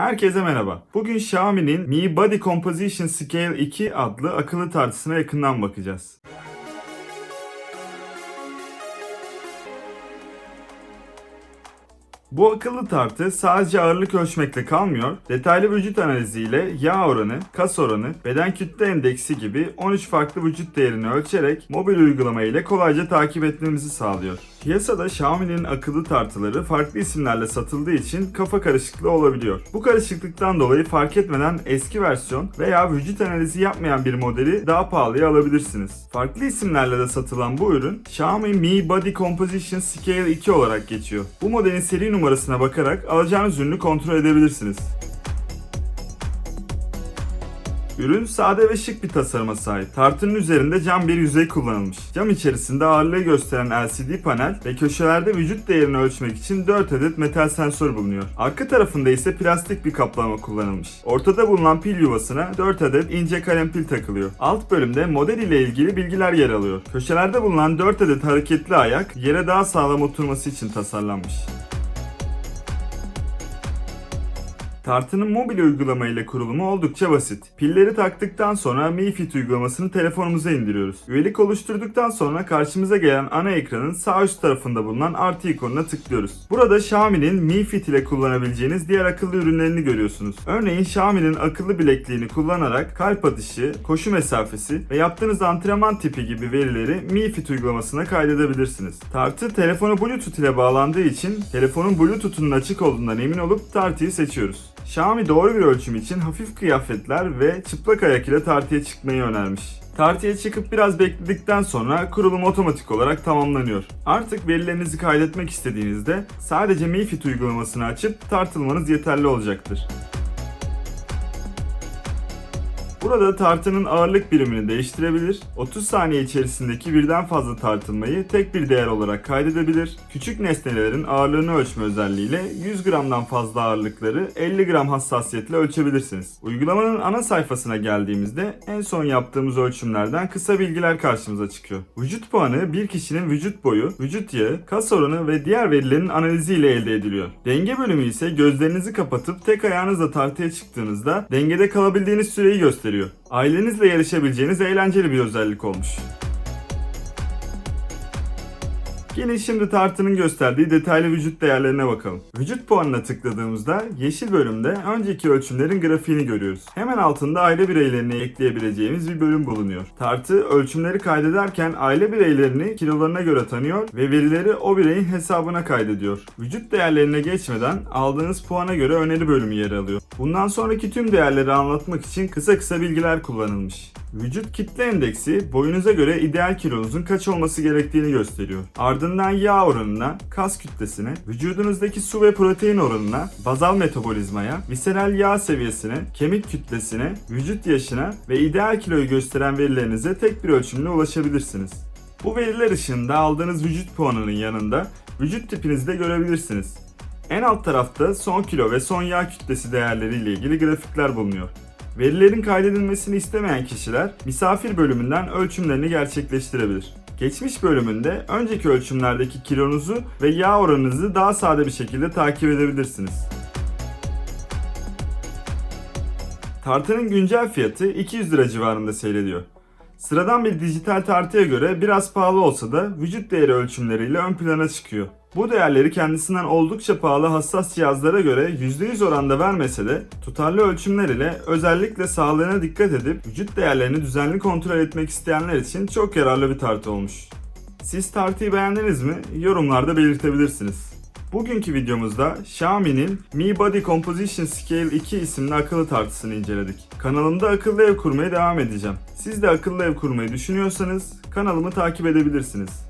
Herkese merhaba. Bugün Xiaomi'nin Mi Body Composition Scale 2 adlı akıllı tartısına yakından bakacağız. Bu akıllı tartı sadece ağırlık ölçmekle kalmıyor, detaylı vücut analiziyle yağ oranı, kas oranı, beden kütle endeksi gibi 13 farklı vücut değerini ölçerek mobil uygulama ile kolayca takip etmemizi sağlıyor. Piyasada Xiaomi'nin akıllı tartıları farklı isimlerle satıldığı için kafa karışıklığı olabiliyor. Bu karışıklıktan dolayı fark etmeden eski versiyon veya vücut analizi yapmayan bir modeli daha pahalıya alabilirsiniz. Farklı isimlerle de satılan bu ürün Xiaomi Mi Body Composition Scale 2 olarak geçiyor. Bu modelin seri numarasına bakarak alacağınız ürünü kontrol edebilirsiniz. Ürün sade ve şık bir tasarıma sahip. Tartının üzerinde cam bir yüzey kullanılmış. Cam içerisinde ağırlığı gösteren LCD panel ve köşelerde vücut değerini ölçmek için 4 adet metal sensör bulunuyor. Arka tarafında ise plastik bir kaplama kullanılmış. Ortada bulunan pil yuvasına 4 adet ince kalem pil takılıyor. Alt bölümde model ile ilgili bilgiler yer alıyor. Köşelerde bulunan 4 adet hareketli ayak yere daha sağlam oturması için tasarlanmış. Tartının mobil uygulama ile kurulumu oldukça basit. Pilleri taktıktan sonra Mi Fit uygulamasını telefonumuza indiriyoruz. Üyelik oluşturduktan sonra karşımıza gelen ana ekranın sağ üst tarafında bulunan artı ikonuna tıklıyoruz. Burada Xiaomi'nin Mi Fit ile kullanabileceğiniz diğer akıllı ürünlerini görüyorsunuz. Örneğin Xiaomi'nin akıllı bilekliğini kullanarak kalp atışı, koşu mesafesi ve yaptığınız antrenman tipi gibi verileri Mi Fit uygulamasına kaydedebilirsiniz. Tartı telefonu Bluetooth ile bağlandığı için telefonun Bluetooth'unun açık olduğundan emin olup tartıyı seçiyoruz. Xiaomi doğru bir ölçüm için hafif kıyafetler ve çıplak ayak ile tartıya çıkmayı önermiş. Tartıya çıkıp biraz bekledikten sonra kurulum otomatik olarak tamamlanıyor. Artık verilerinizi kaydetmek istediğinizde sadece Mi Fit uygulamasını açıp tartılmanız yeterli olacaktır. Burada tartının ağırlık birimini değiştirebilir, 30 saniye içerisindeki birden fazla tartılmayı tek bir değer olarak kaydedebilir, küçük nesnelerin ağırlığını ölçme özelliğiyle 100 gramdan fazla ağırlıkları 50 gram hassasiyetle ölçebilirsiniz. Uygulamanın ana sayfasına geldiğimizde en son yaptığımız ölçümlerden kısa bilgiler karşımıza çıkıyor. Vücut puanı bir kişinin vücut boyu, vücut yağı, kas oranı ve diğer verilerin analiziyle elde ediliyor. Denge bölümü ise gözlerinizi kapatıp tek ayağınızla tartıya çıktığınızda dengede kalabildiğiniz süreyi gösteriyor. Ailenizle yarışabileceğiniz eğlenceli bir özellik olmuş. Gelin şimdi tartının gösterdiği detaylı vücut değerlerine bakalım. Vücut puanına tıkladığımızda yeşil bölümde önceki ölçümlerin grafiğini görüyoruz. Hemen altında aile bireylerini ekleyebileceğimiz bir bölüm bulunuyor. Tartı ölçümleri kaydederken aile bireylerini kilolarına göre tanıyor ve verileri o bireyin hesabına kaydediyor. Vücut değerlerine geçmeden aldığınız puana göre öneri bölümü yer alıyor. Bundan sonraki tüm değerleri anlatmak için kısa kısa bilgiler kullanılmış. Vücut kitle endeksi boyunuza göre ideal kilonuzun kaç olması gerektiğini gösteriyor. Ardından yağ oranına, kas kütlesine, vücudunuzdaki su ve protein oranına, bazal metabolizmaya, visceral yağ seviyesine, kemik kütlesine, vücut yaşına ve ideal kiloyu gösteren verilerinize tek bir ölçümle ulaşabilirsiniz. Bu veriler ışığında aldığınız vücut puanının yanında vücut tipinizi de görebilirsiniz. En alt tarafta son kilo ve son yağ kütlesi değerleriyle ilgili grafikler bulunuyor. Verilerin kaydedilmesini istemeyen kişiler misafir bölümünden ölçümlerini gerçekleştirebilir. Geçmiş bölümünde önceki ölçümlerdeki kilonuzu ve yağ oranınızı daha sade bir şekilde takip edebilirsiniz. Tartının güncel fiyatı 200 lira civarında seyrediyor. Sıradan bir dijital tartıya göre biraz pahalı olsa da vücut değeri ölçümleriyle ön plana çıkıyor. Bu değerleri kendisinden oldukça pahalı hassas cihazlara göre %100 oranda vermese de tutarlı ölçümler ile özellikle sağlığına dikkat edip vücut değerlerini düzenli kontrol etmek isteyenler için çok yararlı bir tartı olmuş. Siz tartıyı beğendiniz mi? Yorumlarda belirtebilirsiniz. Bugünkü videomuzda Xiaomi'nin Mi Body Composition Scale 2 isimli akıllı tartısını inceledik. Kanalımda akıllı ev kurmaya devam edeceğim. Siz de akıllı ev kurmayı düşünüyorsanız kanalımı takip edebilirsiniz.